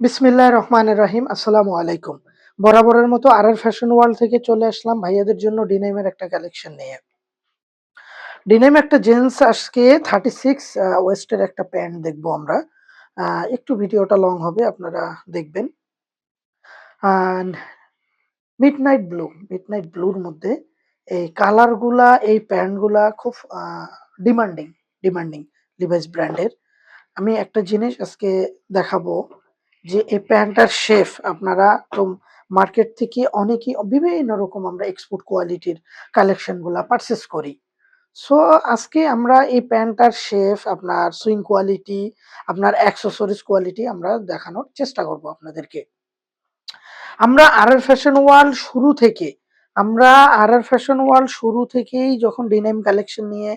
বিসমিল্লাহ রহমানের রহিম, আসসালামু আলাইকুম। বরাবরের মতো আর ফ্যাশন ওয়ার্ল্ড থেকে চলে আসলাম ভাইয়াদের জন্য ডিনাইমের একটা কালেকশন নিয়ে। ডিনাইম একটা জিন্স আজকে থার্টি সিক্স ওয়েস্টের একটা প্যান্ট দেখব আমরা। একটু ভিডিওটা লং হবে, আপনারা দেখবেন। Midnight blue midnight ব্লুর মধ্যে এই কালারগুলা এই প্যান্টগুলা খুব ডিমান্ডিং ডিমান্ডিং লিভাইস ব্র্যান্ডের আমি একটা জিনিস আজকে দেখাবো। যে এই প্যান্টটার শেফ আপনারা তো মার্কেট থেকে অনেকই বিভিন্ন রকম আমরা এক্সপোর্ট কোয়ালিটির কালেকশনগুলা পারচেস করি। সো আজকে আমরা এই প্যান্টটার শেফ, আপনার সুইং কোয়ালিটি আপনার অ্যাক্সেসরিজ কোয়ালিটি আমরা দেখানোর চেষ্টা করব আপনাদেরকে। আমরা আর আর ফ্যাশন ওয়ার্ল্ড শুরু থেকে, আমরা আর আর ফ্যাশন ওয়ার্ল্ড শুরু থেকেই যখন ডিনাইম কালেকশন নিয়ে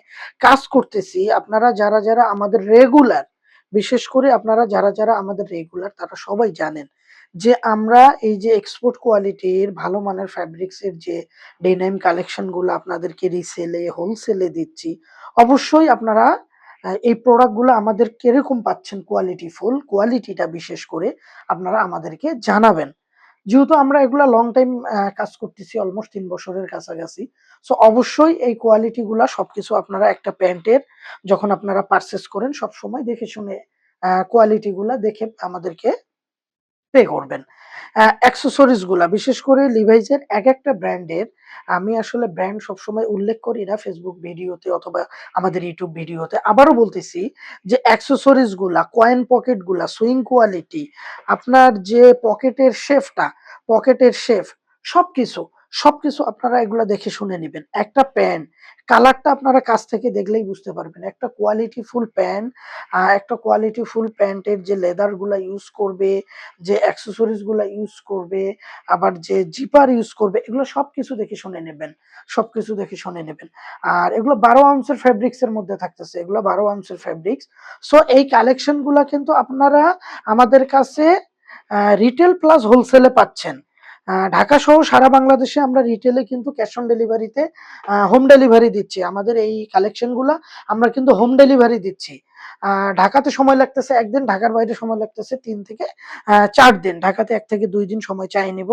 কাজ করতেছি, আপনারা যারা যারা আমাদের রেগুলার বিশেষ করে আপনারা যারা যারা আমাদের রেগুলার তারা সবাই জানেন যে আমরা এই যে এক্সপোর্ট কোয়ালিটির ভালো মানের ফ্যাব্রিক্সের যে ডেনাইম কালেকশনগুলো আপনাদেরকে রিসেলে হোলসেলে দিচ্ছি, অবশ্যই আপনারা এই প্রোডাক্টগুলো আমাদের কীরকম পাচ্ছেন কোয়ালিটি ফুল কোয়ালিটিটা বিশেষ করে আপনারা আমাদেরকে জানাবেন। যেহেতু আমরা এগুলা লং টাইম কাজ করতেছি অলমোস্ট তিন বছরের কাছাকাছি সো অবশ্যই এই কোয়ালিটি গুলা সবকিছু আপনারা একটা প্যান্টের যখন আপনারা পারচেস করেন সব সময় দেখে শুনে কোয়ালিটি গুলা দেখে আমাদেরকে পে করবেন। অ্যাক্সেসরিজগুলা, বিশেষ করে লিভাইজের এক একটা ব্র্যান্ডের আমি আসলে ব্র্যান্ড সবসময় উল্লেখ করি না ফেসবুক ভিডিওতে অথবা আমাদের ইউটিউব ভিডিওতে আবারও বলতেছি যে অ্যাক্সেসরিজগুলা কয়েন পকেটগুলা সুইং কোয়ালিটি আপনার যে পকেটের শেফটা পকেটের শেফ সবকিছু সবকিছু আপনারা এগুলা দেখে শুনে নেবেন। একটা প্যান্ট কালারটা আপনারা কাছ থেকে দেখলেই বুঝতে পারবেন। একটা কোয়ালিটি ফুল প্যান্ট একটা কোয়ালিটি ফুল প্যান্টের যে লেদারগুলা ইউজ করবে, যে অ্যাক্সেসরিজগুলা ইউজ করবে, আবার যে জিপার ইউজ করবে, এগুলো সব কিছু দেখে শুনে নেবেন। সব কিছু দেখে শুনে নেবেন। আর এগুলো বারো আউন্সের ফ্যাব্রিক্স এর মধ্যে থাকতেছে। এগুলো বারো আউন্সের ফ্যাব্রিক্স সো এই কালেকশনগুলা কিন্তু আপনারা আমাদের কাছে রিটেল প্লাস হোলসেলে পাচ্ছেন। ঢাকা সহ সারা বাংলাদেশে আমরা রিটেলে কিন্তু ক্যাশ অন ডেলিভারিতে হোম ডেলিভারি দিচ্ছি। আমাদের এই কালেকশনগুলো আমরা কিন্তু হোম ডেলিভারি দিচ্ছি। ঢাকাতে সময় লাগতেছে একদিন ঢাকার বাইরে সময় লাগতেছে তিন থেকে চার দিন। ঢাকাতে এক থেকে দুই দিন সময় চাই নিব।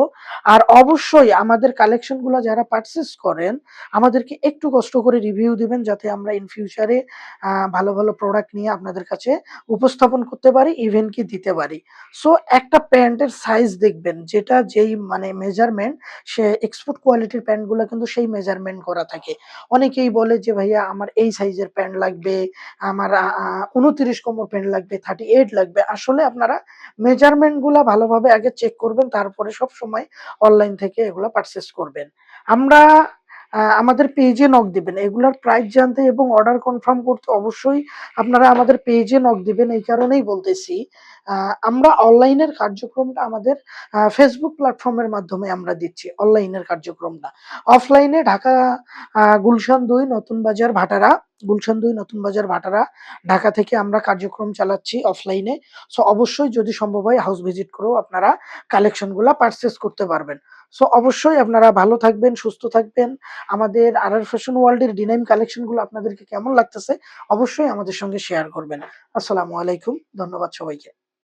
আর অবশ্যই আমাদের কালেকশনগুলা যারা পারচেস করেন, আমাদেরকে একটু কষ্ট করে রিভিউ দিবেন যাতে আমরা ইন ফিউচারে ভালো ভালো প্রোডাক্ট নিয়ে আপনাদের কাছে উপস্থাপন করতে পারি ইভেন কি দিতে পারি। সো একটা প্যান্টের সাইজ দেখবেন, যেটা যেই মানে মেজারমেন্ট সে এক্সপোর্ট কোয়ালিটির প্যান্টগুলো কিন্তু সেই মেজারমেন্ট করা থাকে। অনেকেই বলে যে, ভাইয়া, আমার এই সাইজের প্যান্ট লাগবে, আমার উনত্রিশ কোমর প্যান্ট লাগবে থার্টি এইট লাগবে। আসলে আপনারা মেজারমেন্টগুলা ভালোভাবে আগে চেক করবেন, তারপরে সব সময় অনলাইন থেকে এগুলো পারচেস করবেন। আমরা আমাদের পেজে নক দিবেন। এগুলার প্রাইস জানতে এবং অর্ডার কনফার্ম করতে অবশ্যই আপনারা আমাদের পেজে নক দিবেন। এই কারণেই বলতেছি আমরা অনলাইনের কার্যক্রমটা আমাদের ফেসবুক প্ল্যাটফর্মের মাধ্যমে আমরা দিচ্ছি অনলাইনের কার্যক্রমটা। অফলাইনে ঢাকা গুলশান দুই, নতুন বাজার, ভাটারা। গুলশান দুই নতুন বাজার ভাটারা, ঢাকা থেকে আমরা কার্যক্রম চালাচ্ছি অফলাইনে সো অবশ্যই যদি সম্ভব হয় হাউস ভিজিট করেও আপনারা কালেকশনগুলা পারচেস করতে পারবেন। সো অবশ্যই আপনারা ভালো থাকবেন, সুস্থ থাকবেন। আমাদের আর আর ফ্যাশন ওয়ার্ল্ডের ডিনাইম কালেকশনগুলো আপনাদেরকে কেমন লাগতেছে, অবশ্যই আমাদের সঙ্গে শেয়ার করবেন। আসসালামু আলাইকুম, ধন্যবাদ সবাইকে।